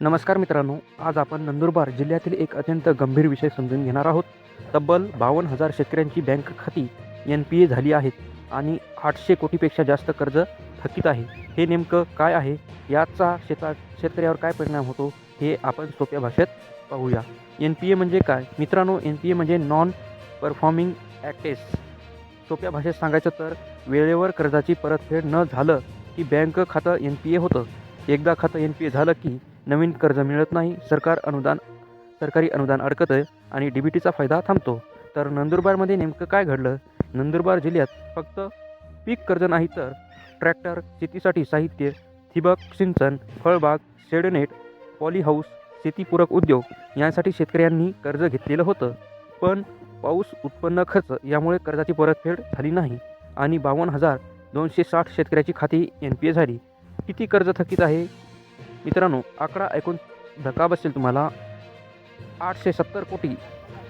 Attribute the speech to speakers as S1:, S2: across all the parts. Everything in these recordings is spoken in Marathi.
S1: नमस्कार मित्रांनो आज आपण नंदुरबार जिल्ह्यातील एक अत्यंत गंभीर विषय समजून घेणार आहोत. तब्बल बावन्न हजार शेतकऱ्यांची बँक खाती एन पी ए झाली आहेत आणि आठशे कोटीपेक्षा जास्त कर्ज थकीत आहे. हे नेमकं काय आहे? याचा शेता शेतकऱ्यावर काय परिणाम होतो? हे आपण सोप्या भाषेत पाहूया. एन पी ए म्हणजे काय? मित्रांनो एन पी ए म्हणजे नॉन परफॉर्मिंग ॲक्टेस सोप्या भाषेत सांगायचं तर वेळेवर कर्जाची परतफेड न झालं की बँक खातं एन पी ए होतं. एकदा खातं एन पी ए झालं की नवीन कर्ज मिळत नाही सरकार अनुदान सरकारी अनुदान अडकतं आणि डी बी टीचा फायदा थांबतो. तर नंदुरबारमध्ये नेमकं काय घडलं? नंदुरबार जिल्ह्यात फक्त पीक कर्ज नाही तर ट्रॅक्टर शेतीसाठी साहित्य ठिबक सिंचन फळबाग शेडनेट पॉली हाऊस शेतीपूरक उद्योग यांसाठी शेतकऱ्यांनी कर्ज घेतलेलं होतं. पण पाऊस उत्पन्न खर्च यामुळे कर्जाची परतफेड झाली नाही आणि बावन्न हजार दोनशे साठ शेतकऱ्याची खाती एन पी ए झाली. किती कर्ज थकीत आहे? मित्रांनो आकडा ऐकून धक्का बसेल तुम्हाला. आठशे सत्तर कोटी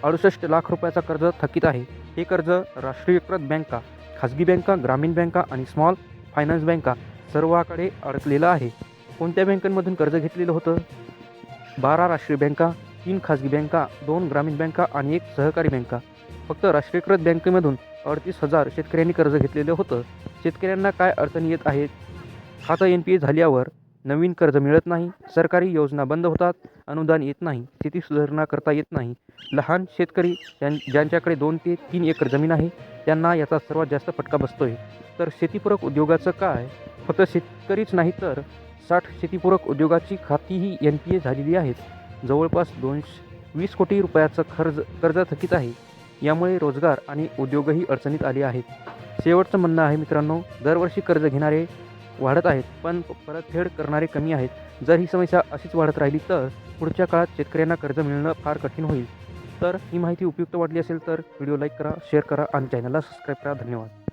S1: अडुसष्ट लाख रुपयाचा कर्ज थकीत आहे. हे कर्ज राष्ट्रीयकृत बँका खाजगी बँका ग्रामीण बँका आणि स्मॉल फायनान्स बँका सर्वाकडे अडकलेलं आहे. कोणत्या बँकांमधून कर्ज घेतलेलं होतं? बारा राष्ट्रीय बँका तीन खाजगी बँका दोन ग्रामीण बँका आणि एक सहकारी बँका. फक्त राष्ट्रीयकृत बँकेमधून अडतीस हजार शेतकऱ्यांनी कर्ज घेतलेलं होतं. शेतकऱ्यांना काय अडचणी येत आहेत? खातं एन पी ए झाल्यावर नवीन कर्ज मिळत नाही सरकारी योजना बंद होतात अनुदान येत नाही शेती सुधारणा करता येत नाही. लहान शेतकरी ज्यां ज्यांच्याकडे दोन ते तीन एकर जमीन आहे त्यांना याचा सर्वात जास्त फटका बसतो आहे तर शेतीपूरक उद्योगाचं काय? फक्त शेतकरीच नाही तर साठ शेतीपूरक उद्योगाची खातीही एन पी ए झालेली आहेत. जवळपास दोनशे वीस कोटी रुपयाचं खर्च कर्ज थकीत आहे. यामुळे रोजगार आणि उद्योगही अडचणीत आले आहेत. शेवटचं म्हणणं आहे मित्रांनो दरवर्षी कर्ज घेणारे वाढत आहेत पण परतफेड करणारे कमी आहेत. जर ही समस्या अशीच वाढत राहिली तर पुढच्या काळात शेतकऱ्यांना कर्ज मिळणं फार कठीण होईल. तर ही माहिती उपयुक्त वाटली असेल तर व्हिडिओ लाईक करा शेअर करा आणि चॅनलला सबस्क्राईब करा. धन्यवाद.